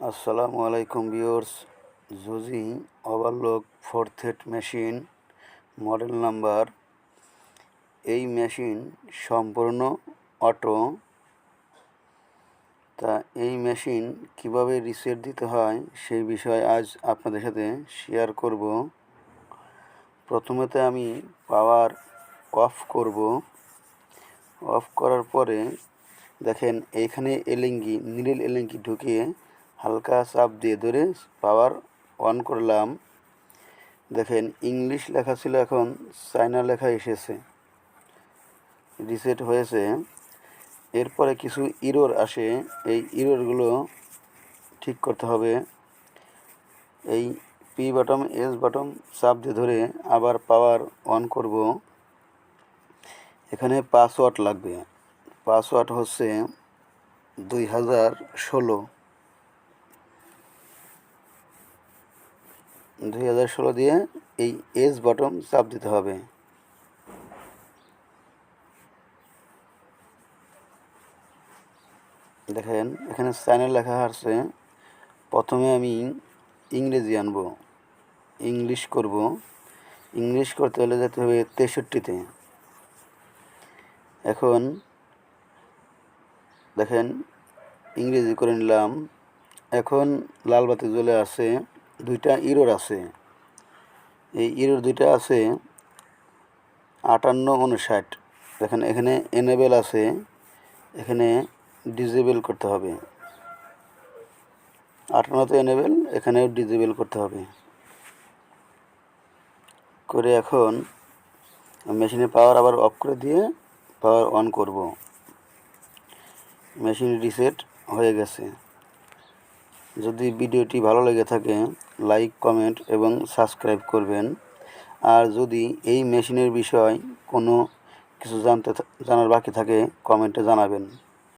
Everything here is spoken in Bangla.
আসসালামু আলাইকুম viewers. Juki overlock four thread machine model number এই মেশিন সম্পূর্ণ অটো তা এই মেশিন কীভাবে রিসেট দিতে হয় সেই বিষয়ে আজ আপনাদের সাথে শেয়ার করব। প্রথমেতে আমি পাওয়ার অফ করব। অফ করার পরে দেখেন এইখানে এলিঙ্গি নীল এলিঙ্গি ঢুকিয়ে হালকা চাপ দিয়ে ধরে পাওয়ার অন করলাম। দেখেন ইংলিশ লেখা ছিল এখন চায়না লেখা এসেছে। রিসেট হয়েছে। এরপরে কিছু ইরোর আসে। এই ইরোরগুলো ঠিক করতে হবে। এই পি বাটম এস বাটম চাপ দিয়ে ধরে আবার পাওয়ার অন করব। এখানে পাসওয়ার্ড লাগবে। পাসওয়ার্ড হচ্ছে দুই হাজার ষোলো। দুই হাজার ষোলো দিয়ে এই এস বটম চাপ দিতে হবে। দেখেন, এখানে চ্যানেল লেখা আছে, প্রথমে আমি ইংরেজি আনব, ইংলিশ করব। ইংলিশ করতে হলে যেতে হবে তেষট্টিতে। এখন দেখেন, ইংরেজি করে নিলাম। এখন লাল বাতি জ্বলে আছে। দুইটা ইরোর আছে। এই ইরোর দুইটা আছে আটান্ন উনষাট দেখেন, এখানে এনেবেল আছে, এখানে ডিজেবেল করতে হবে। আটান্নতে এনেবেল এখানেও ডিজেবেল করতে হবে। করে এখন মেশিনে পাওয়ার আবার অফ করে দিয়ে পাওয়ার অন করব। মেশিন রিসেট হয়ে গেছে। যদি ভিডিওটি ভালো লেগে থাকে, লাইক, কমেন্ট এবং সাবস্ক্রাইব করবেন। আর যদি এই মেশিনের বিষয় কোনো কিছু জানতে জানার বাকি থাকে, কমেন্টে জানাবেন।